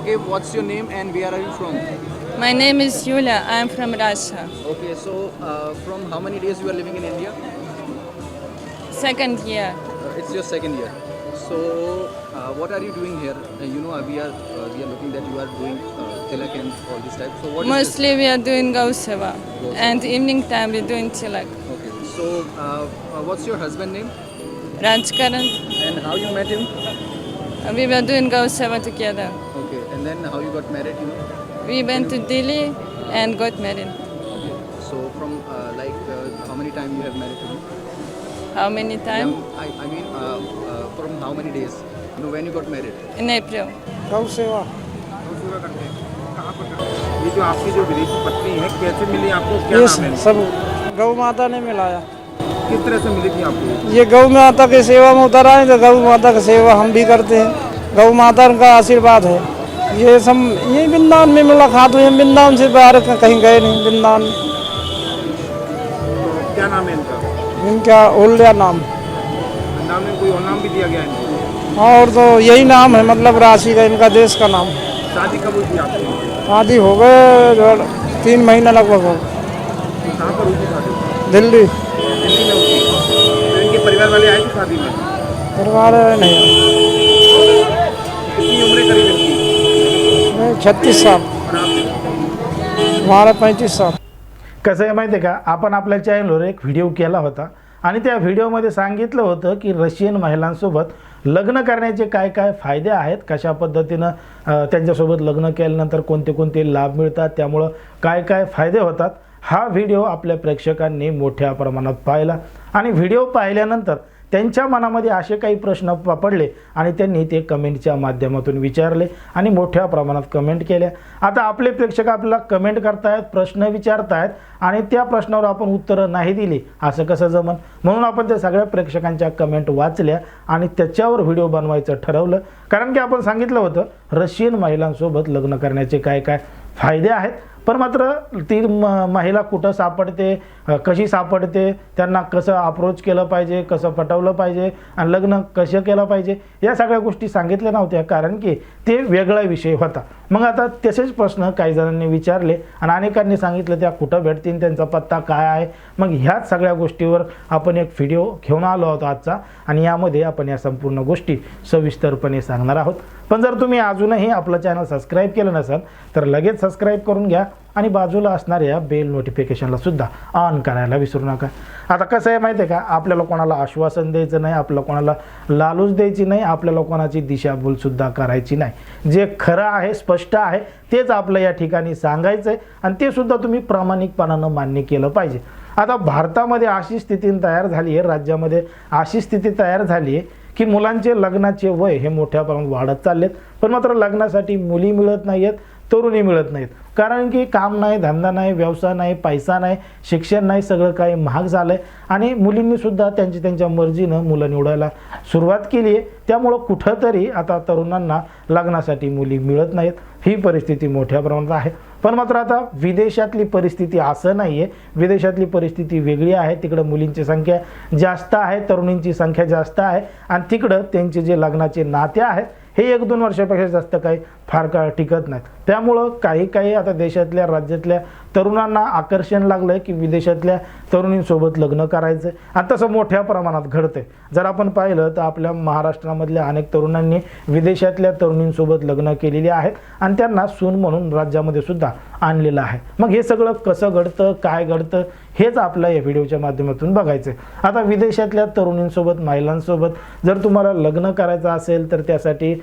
Okay, what's your name and where are you from? My name is Yulia. I am from Russia. Okay, so uh, from how many days you are living in India? Second year. Uh, it's your second year. So, uh, what are you doing here? Uh, you know, uh, we are uh, we are looking that you are doing uh, tilak and all this type. So, what is Mostly we are doing Gauseva. And evening time we're doing Tilak. Okay. So, uh, uh, what's your husband name Rajkaran. and how you met him? We were doing Gauseva together. And then how you got married? You know. We went to Delhi and got married. So, from uh, like uh, how many time you have married him? How many times? I, I mean, uh, uh, from how many days? You know, when you got married? In April. गौ सेवा ये जो आपकी जो विदेशी पत्नी है कैसे मिली आपको क्या ये नाम है सब गौ माता ने मिलाया किस तरह से मिली थी आपको ये गौ माता की सेवा में उतर आए तो गौ माता की सेवा हम भी करते हैं गौ माता का आशीर्वाद है ये सब ये वृंदावन में मुलाकात हुई हम वृंदावन से बाहर क- कहीं गए नहीं। तो क्या नाम है इनका? इनका ओल्या नाम। नाम में कोई और नाम भी दिया गया है इनको? और तो यही नाम है मतलब राशि का इनका देश का नाम। शादी कब हुई थी आपकी? शादी हो गए जो तीन महीना लगभग हो तो कहाँ पर हुई थी शादी? दिल्ली। दिल्ली में हुई तो इनके परिवार वाले आए थे शादी में? परिवार नहीं कितनी उम्र करीब छत्तीस साल और पैंतीस साल कसं आहे माहिती आहे का? आपण आपल्या चॅनलवर एक व्हिडिओ केला होता आणि त्या व्हिडिओमध्ये सांगितलं होतं की रशियन महिलांसोबत लग्न करण्याचे काय काय फायदे आहेत? कशा पद्धतीनं त्यांच्यासोबत लग्न केल्यानंतर कोणते कोणते लाभ मिळतात? त्यामुळं काय काय फायदे होतात? हा व्हिडिओ आपल्या प्रेक्षकांनी मोठ्या प्रमाणात पाहिला. आणि व्हिडिओ पाहिल्यानंतर त्यांच्या मनामध्ये असे काही प्रश्न प- पडले आणि त्यांनी ते कमेंटच्या माध्यमातून विचारले आणि मोठ्या प्रमाणात कमेंट केल्या. आता आपले प्रेक्षक आपल्याला कमेंट करतायत प्रश्न विचारतायत आणि त्या प्रश्नावर आपण उत्तरं नाही दिली असं कसं जमन? म्हणून आपण त्या सगळ्या प्रेक्षकांच्या कमेंट वाचल्या आणि त्याच्यावर व्हिडिओ बनवायचं ठरवलं. कारण की आपण सांगितलं होतं रशियन महिलांसोबत लग्न करण्याचे काय काय फायदे आहेत? पण मात्र ती म महिला कुठं सापडते कशी सापडते त्यांना कसं अप्रोच केलं पाहिजे कसं पटवलं पाहिजे आणि लग्न कसं केलं पाहिजे या सगळ्या गोष्टी सांगितल्या नव्हत्या कारण की ते वेगळा विषय होता. मग आता तसेच प्रश्न काही जणांनी विचारले आणि अनेकांनी सांगितलं त्या कुठं भेटतील त्यांचा पत्ता काय आहे? मग ह्याच सगळ्या गोष्टीवर आपण एक व्हिडिओ घेऊन आलो आहोत आजचा आणि यामध्ये आपण या संपूर्ण गोष्टी सविस्तरपणे सांगणार आहोत. पण जर तुम्ही अजूनही आपलं चॅनल सबस्क्राईब केलं नसाल तर लगेच सबस्क्राईब करून घ्या आणि बाजूला असणाऱ्या बेल नोटिफिकेशनला सुद्धा ऑन करायला विसरू नका. आता कसं आहे माहिती आहे का? आपल्याला कोणाला आश्वासन द्यायचं नाही आपल्याला कोणाला लालूच द्यायची नाही आपल्याला कोणाची दिशाभूलसुद्धा करायची नाही. जे खरं आहे स्पष्ट आहे तेच आपलं या ठिकाणी सांगायचं आहे आणि ते सुद्धा तुम्ही प्रामाणिकपणानं मान्य केलं पाहिजे. आता भारतामध्ये अशी स्थिती तयार झाली आहे राज्यामध्ये अशी स्थिती तयार झाली आहे की मुलांचे लग्नाचे वय हे मोठ्या प्रमाणात वाढत चाललेत. पण मात्र लग्नासाठी मुली मिळत नाही आहेत तरुणी मिळत नाहीत. कारण की काम नाही धंदा नाही व्यवसाय नाही पैसा नाही शिक्षण नाही सगळं काही महाग झालं आहे आणि मुलींनीसुद्धा त्यांची त्यांच्या मर्जीनं मुलं निवडायला सुरुवात केली आहे त्यामुळं कुठंतरी आता तरुणांना लग्नासाठी मुली मिळत नाहीत. ही परिस्थिती मोठ्या प्रमाणात आहे. पण मात्र आता विदेशातली परिस्थिती असं नाही आहे विदेशातली परिस्थिती वेगळी आहे. तिकडं मुलींची संख्या जास्त आहे तरुणींची संख्या जास्त आहे आणि तिकडं त्यांचे जे लग्नाचे नाते आहेत हे एक दोन वर्षापेक्षा जास्त काही फार काळ टिकत नाहीत. त्यामुळं काही काही आता देशातल्या राज्यातल्या तरुणांना आकर्षण लागलं आहे की विदेशातल्या तरुणींसोबत लग्न करायचं आणि तसं मोठ्या प्रमाणात घडतंय. जर आपण पाहिलं तर आपल्या महाराष्ट्रामधल्या अनेक तरुणांनी विदेशातल्या तरुणींसोबत लग्न केलेली आहेत आणि त्यांना सून म्हणून राज्यामध्ये सुद्धा आणलेलं आहे. मग हे सगळं कसं घडतं काय घडतं हेच आपल्या या व्हिडिओच्या माध्यमातून बघायचं आहे आता विदेशातल्या तरुणींसोबत महिलांसोबत जर तुम्हाला लग्न करायचं असेल तर त्यासाठी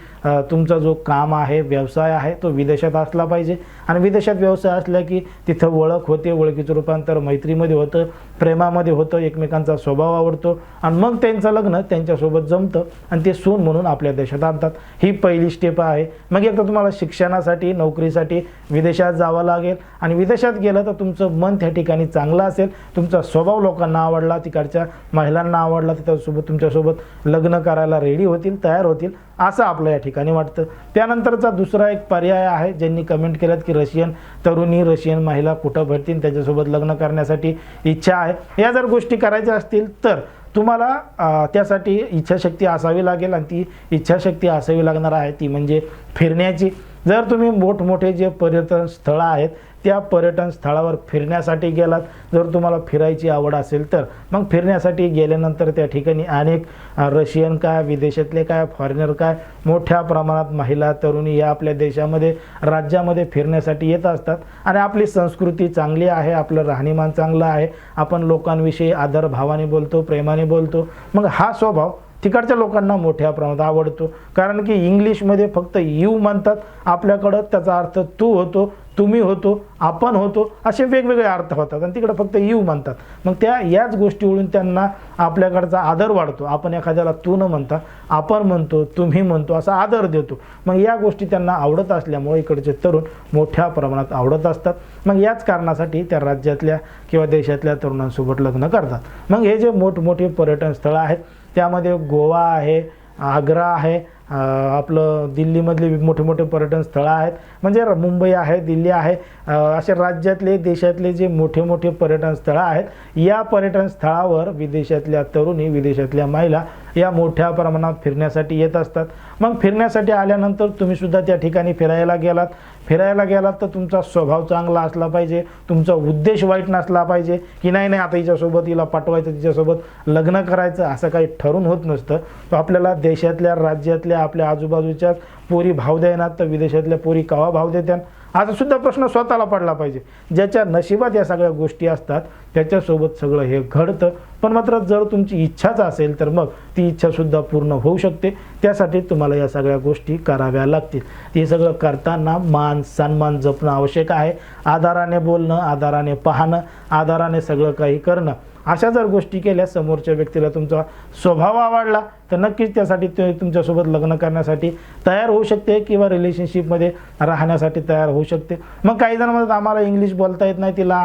तुमचा जो काम आहे व्यवसाय आहे तो विदेशात असला पाहिजे. आणि विदेशात व्यवसाय असला की तिथं ओळख होते ओळखीचं रूपांतर मैत्रीमध्ये होतं प्रेमामध्ये होतं एकमेकांचा स्वभाव आवडतो. आणि मग त्यांचं लग्न त्यांच्यासोबत जमतं आणि ते सून म्हणून आपल्या देशात आणतात. ही पहिली स्टेप आहे. मग एकदा तुम्हाला शिक्षणासाठी नोकरीसाठी विदेशात जावं लागेल. आणि विदेशात गेलं तर तुमचं मन त्या ठिकाणी चांगलं असेल. तुमचा स्वभाव लोकांना आवडला तिकडच्या महिलांना आवडला त्याच्यासोबत तुमच्यासोबत लग्न करायला रेडी होतील तयार होतील असं आपलं या ठिकाणी वाटतं. त्यानंतरचा दुसरा एक पर्याय आहे ज्यांनी कमेंट केलं की रशियन तरुणी रशियन महिला कुठं भेटतील त्याच्यासोबत लग्न करण्यासाठी इच्छा आहे. या जर गोष्टी करायच्या असतील तर तुम्हाला त्यासाठी इच्छाशक्ती असावी लागेल आणि ती इच्छाशक्ती असावी लागणार आहे. ती म्हणजे फिरण्याची. जर तुम्ही मोठमोठे जे पर्यटन स्थळं आहेत त्या पर्यटन स्थळावर फिरण्यासाठी गेलात जर तुम्हाला फिरायची आवड असेल तर मग फिरण्यासाठी गेल्यानंतर त्या ठिकाणी अनेक रशियन काय विदेशातले काय फॉरेनर काय मोठ्या प्रमाणात महिला तरुणी या आपल्या देशामध्ये राज्यामध्ये फिरण्यासाठी येत असतात. आणि आपली संस्कृती चांगली आहे आपलं राहणीमान चांगलं आहे आपण लोकांविषयी आदरभावाने बोलतो प्रेमाने बोलतो. मग हा स्वभाव तिकडच्या लोकांना मोठ्या प्रमाणात आवडतो. कारण की इंग्लिशमध्ये फक्त यू म्हणतात. आपल्याकडं त्याचा अर्थ तू होतो तुम्ही होतो आपण होतो असे वेगवेगळे अर्थ होतात. आणि तिकडं फक्त यू म्हणतात. मग त्या याच गोष्टीवरून त्यांना आपल्याकडचा आदर वाढतो. आपण एखाद्याला तू न म्हणता आपण म्हणतो तुम्ही म्हणतो असा आदर देतो. मग या गोष्टी त्यांना आवडत असल्यामुळे इकडचे तरुण मोठ्या प्रमाणात आवडत असतात. मग याच कारणासाठी त्या राज्यातल्या किंवा देशातल्या तरुणांसोबत लग्न करतात. मग हे जे मोठमोठे पर्यटन स्थळं आहेत त्यामध्ये गोवा आहे आग्रा आहे आपलं दिल्लीमधले मोठे मोठे पर्यटन स्थळं आहेत. म्हणजे मुंबई आहे दिल्ली आहे असे राज्यातले देशातले जे मोठे मोठे पर्यटन स्थळं आहेत या पर्यटन स्थळावर विदेशातल्या तरुणी विदेशातल्या महिला या मोठ्या प्रमाणात फिरण्यासाठी येत असतात. मग फिरण्यासाठी आल्यानंतर तुम्ही सुद्धा त्या ठिकाणी फिरायला गेलात. फिरायला गेलात तर तुमचा स्वभाव चांगला असला पाहिजे. तुमचा उद्देश वाईट नसला पाहिजे. की नाही नाही आता हिच्यासोबत हिला पाठवायचं तिच्यासोबत लग्न करायचं असं काही ठरून होत नसतं. तो आपल्याला देशातल्या राज्यातल्या आपल्या आजूबाजूच्या पोरी भाव द्यायनात तर विदेशातल्या पोरी कवा भाव देत्यान? असा सुद्धा प्रश्न स्वतःला पडला पाहिजे. ज्याच्या नशिबात या सगळ्या गोष्टी असतात त्याच्यासोबत सगळं हे घडतं. पण मात्र जर तुमची इच्छाच असेल तर मग ती इच्छासुद्धा पूर्ण होऊ शकते. त्यासाठी तुम्हाला या सगळ्या गोष्टी कराव्या लागतील. हे सगळं करताना मान सन्मान जपणं आवश्यक आहे. आधाराने बोलणं आधाराने पाहणं आधाराने सगळं काही करणं. अशा जर गोष्टी केल्या समोरच्या व्यक्तीला तुमचा स्वभाव आवडला तर नक्कीच त्यासाठी ते तुमच्यासोबत लग्न करण्यासाठी तयार होऊ शकते किंवा रिलेशनशिपमध्ये राहण्यासाठी तयार होऊ शकते. मग काही जण म्हणतात आम्हाला इंग्लिश बोलता येत नाही तिला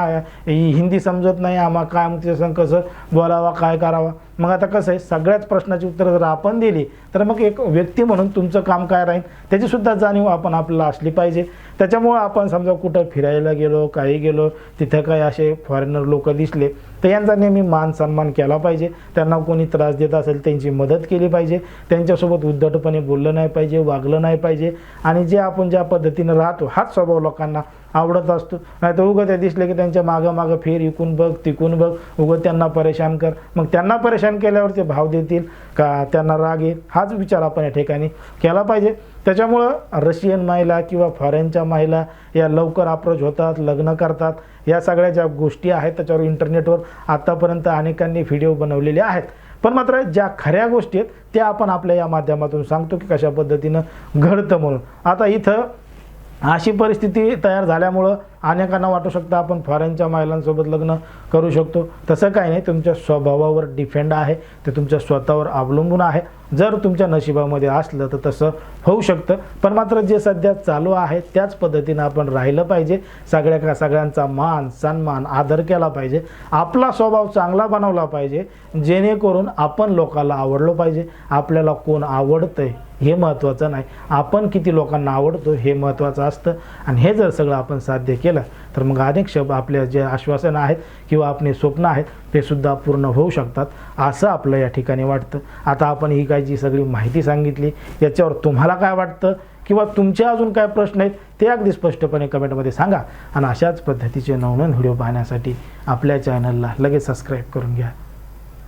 हिंदी समजत नाही आम्हा काय मग तिच्या कसं बोलावा काय करावा? मग आता कसं आहे सगळ्याच प्रश्नाची उत्तरं जर आपण दिली तर मग एक व्यक्ती म्हणून तुमचं काम काय राहील त्याचीसुद्धा जाणीव आपण आपल्याला असली पाहिजे. त्याच्यामुळं आपण समजा कुठं फिरायला गेलो काही गेलो तिथं काही असे फॉरेनर लोक दिसले तर यांचा नेहमी मान सन्मान केला पाहिजे. त्यांना कोणी त्रास देत असेल त्यांची मदत केली पाहिजे. त्यांच्यासोबत उद्धटपणे बोललं नाही पाहिजे वागलं नाही पाहिजे. आणि जे आपण ज्या पद्धतीनं राहतो हाच स्वभाव लोकांना आवडत असतो. नाही तर उगं ते दिसले की त्यांच्या मागं मागं फेर इकून बघ तिकून बघ. उगं त्यांना परेशान कर. मग त्यांना परेशान केल्यावर ते भाव देतील का? त्यांना राग येईल? हाच विचार आपण या ठिकाणी केला पाहिजे. त्याच्यामुळं रशियन महिला किंवा फॉरेनच्या महिला या लवकर अप्रोच होतात लग्न करतात. या सगळ्या ज्या गोष्टी आहेत त्याच्यावर इंटरनेटवर आत्तापर्यंत अनेकांनी व्हिडिओ बनवलेले आहेत. पण मात्र ज्या खऱ्या गोष्टी आहेत त्या आपण आपल्या या माध्यमातून सांगतो की कशा पद्धतीनं घडतं म्हणून. आता इथं अशी परिस्थिती तयार झाल्यामुळं अनेकांना वाटू शकतं आपण फॉरेनच्या महिलांसोबत लग्न करू शकतो. तसं काही नाही तुमच्या स्वभावावर डिफेंड आहे. ते तुमच्या स्वतःवर अवलंबून आहे. जर तुमच्या नशिबामध्ये असलं तर तसं होऊ शकतं. पण मात्र जे सध्या चालू आहे त्याच पद्धतीनं आपण राहिलं पाहिजे. सगळ्या का सगळ्यांचा मान सन्मान आदर केला पाहिजे. आपला स्वभाव चांगला बनवला पाहिजे. जेणेकरून आपण लोकांना आवडलो पाहिजे. आपल्याला कोण आवडतंय हे महत्त्वाचं नाही. आपण किती लोकांना आवडतो हे महत्त्वाचं असतं. आणि हे जर सगळं आपण साध्य केलं तर मग अनेक शब्द आपल्या जे आश्वासनं आहेत किंवा आपले स्वप्न आहेत ते सुद्धा पूर्ण होऊ शकतात असं आपलं या ठिकाणी वाटतं. आता आपण ही काय जी सगळी माहिती सांगितली याच्यावर तुम्हाला काय वाटतं? किंवा तुमचे अजून काय प्रश्न आहेत ते अगदी स्पष्टपणे कमेंटमध्ये सांगा. आणि अशाच पद्धतीचे नवनवीन व्हिडिओ पाहण्यासाठी आपल्या चॅनलला लगेच सबस्क्राईब करून घ्या.